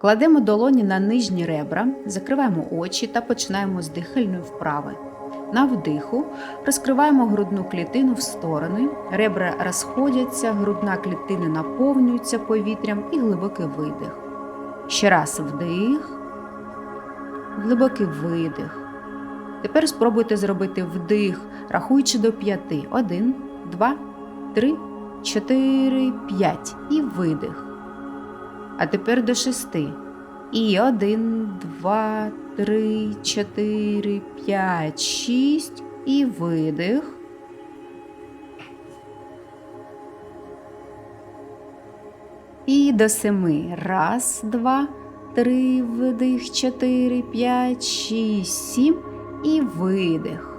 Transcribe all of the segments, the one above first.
Кладемо долоні на нижні ребра, закриваємо очі та починаємо з дихальної вправи. На вдиху розкриваємо грудну клітину в сторони, ребра розходяться, грудна клітина наповнюється повітрям і глибокий видих. Ще раз вдих, глибокий видих. Тепер спробуйте зробити вдих, рахуючи до п'яти. Один, два, три, чотири, п'ять. І видих. А тепер до шести. І один, два, три, чотири, п'ять, шість. І видих. І до семи. Раз, два, три, вдих, чотири, п'ять, шість, сім. І видих.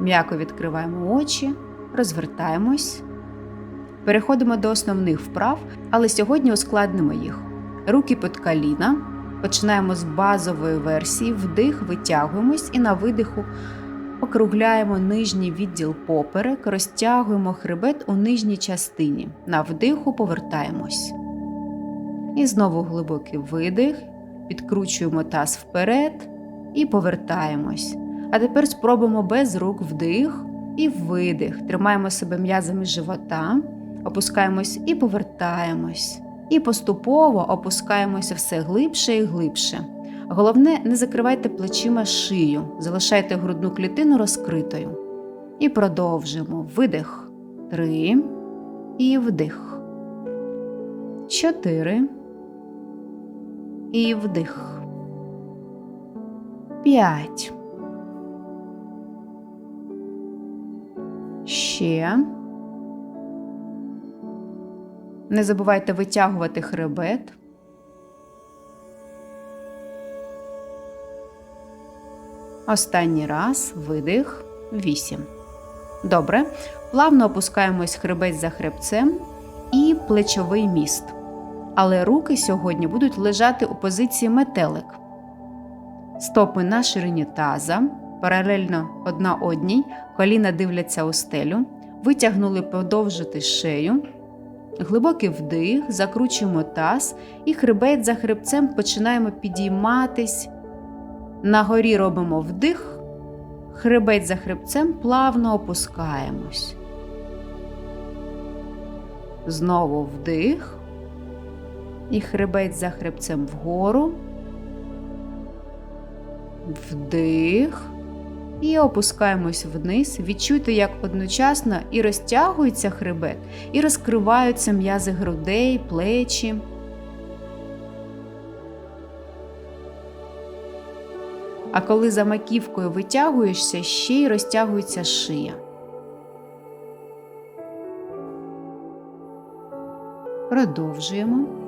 М'яко відкриваємо очі, розвертаємось. Переходимо до основних вправ, але сьогодні ускладнимо їх. Руки під коліна. Починаємо з базової версії, вдих, витягуємось і на видиху округляємо нижній відділ поперек, розтягуємо хребет у нижній частині. На вдиху повертаємось. І знову глибокий видих, підкручуємо таз вперед і повертаємось. А тепер спробуємо без рук вдих і видих. Тримаємо себе м'язами живота, опускаємось і повертаємось. І поступово опускаємося все глибше і глибше. Головне, не закривайте плечима шию, залишайте грудну клітину розкритою. І продовжуємо. Видих. Три. І вдих. Чотири. І вдих. П'ять. Ще. Не забувайте витягувати хребет. Останній раз видих. Вісім. Добре. Плавно опускаємось хребет за хребцем і плечовий міст. Але руки сьогодні будуть лежати у позиції метелик. Стопи на ширині таза, паралельно одна одній, коліна дивляться у стелю, витягнули подовжити шею. Глибокий вдих, закручуємо таз і хребет за хребцем починаємо підійматись. Нагорі робимо вдих, хребет за хребцем плавно опускаємось. Знову вдих. І хребет за хребцем вгору. Вдих. І опускаємось вниз. Відчуйте, як одночасно і розтягується хребет, і розкриваються м'язи грудей, плечі. А коли за маківкою витягуєшся, ще й розтягується шия. Продовжуємо.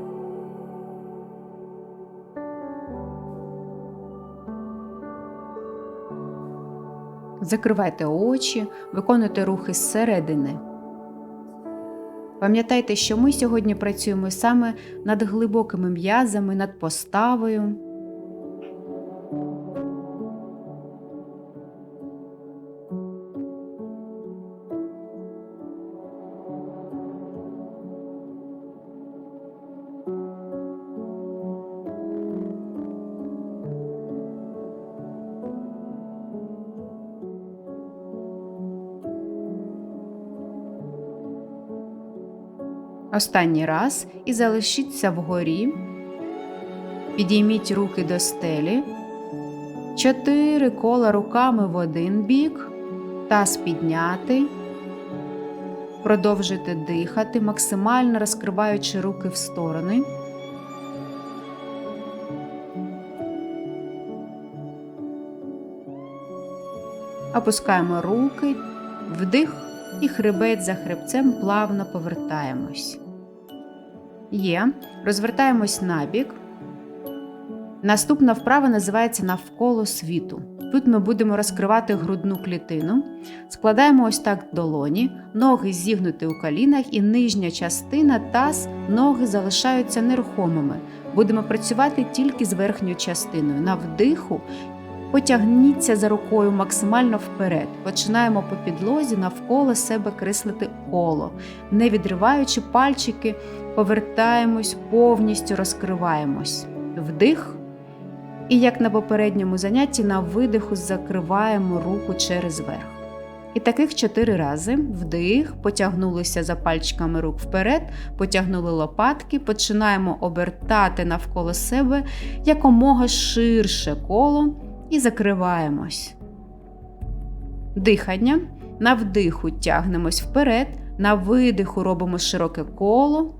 Закривайте очі, виконуйте рухи зсередини. Пам'ятайте, що ми сьогодні працюємо саме над глибокими м'язами, над поставою. Останній раз і залишіться вгорі. Підійміть руки до стелі. Чотири кола руками в один бік. Таз підняти. Продовжуйте дихати, максимально розкриваючи руки в сторони. Опускаємо руки, вдих і хребет за хребцем плавно повертаємось. Є. Розвертаємось набік. Наступна вправа називається навколо світу. Тут ми будемо розкривати грудну клітину. Складаємо ось так долоні, ноги зігнуті у колінах, і нижня частина таз, ноги залишаються нерухомими. Будемо працювати тільки з верхньою частиною. На вдиху Потягніться за рукою максимально вперед. Починаємо по підлозі навколо себе креслити коло, не відриваючи пальчики, повертаємось, повністю розкриваємось. Вдих. І як на попередньому занятті, на видиху закриваємо руку через верх. І таких чотири рази вдих, потягнулися за пальчиками рук вперед, потягнули лопатки, починаємо обертати навколо себе якомога ширше коло і закриваємось. Дихання. На вдиху тягнемось вперед, на видиху робимо широке коло.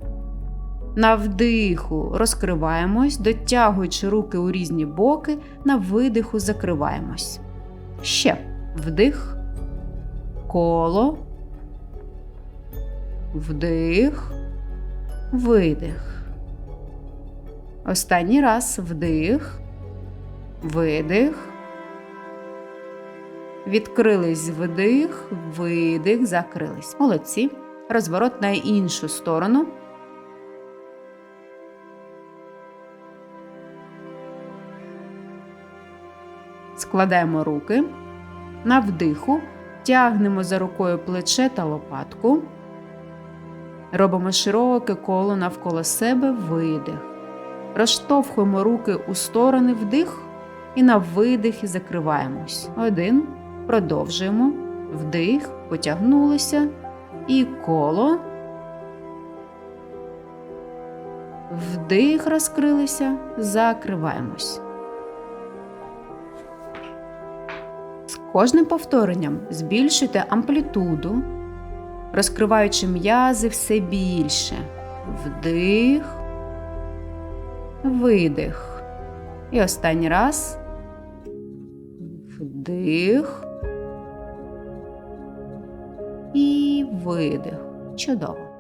На вдиху розкриваємось, дотягуючи руки у різні боки, на видиху закриваємось. Ще вдих, коло, вдих, видих. Останній раз вдих, видих. Відкрились вдих, видих, закрились. Молодці. Розворот на іншу сторону. Складаємо руки. На вдиху тягнемо за рукою плече та лопатку. Робимо широке коло навколо себе видих. Розштовхуємо руки у сторони вдих і на видихі закриваємось. Один. Продовжуємо. Вдих, потягнулися. І коло. Вдих, розкрилися, закриваємось. З кожним повторенням збільшуйте амплітуду, розкриваючи м'язи все більше. Вдих, видих. І останній раз. Вдих. І видих. Чудово.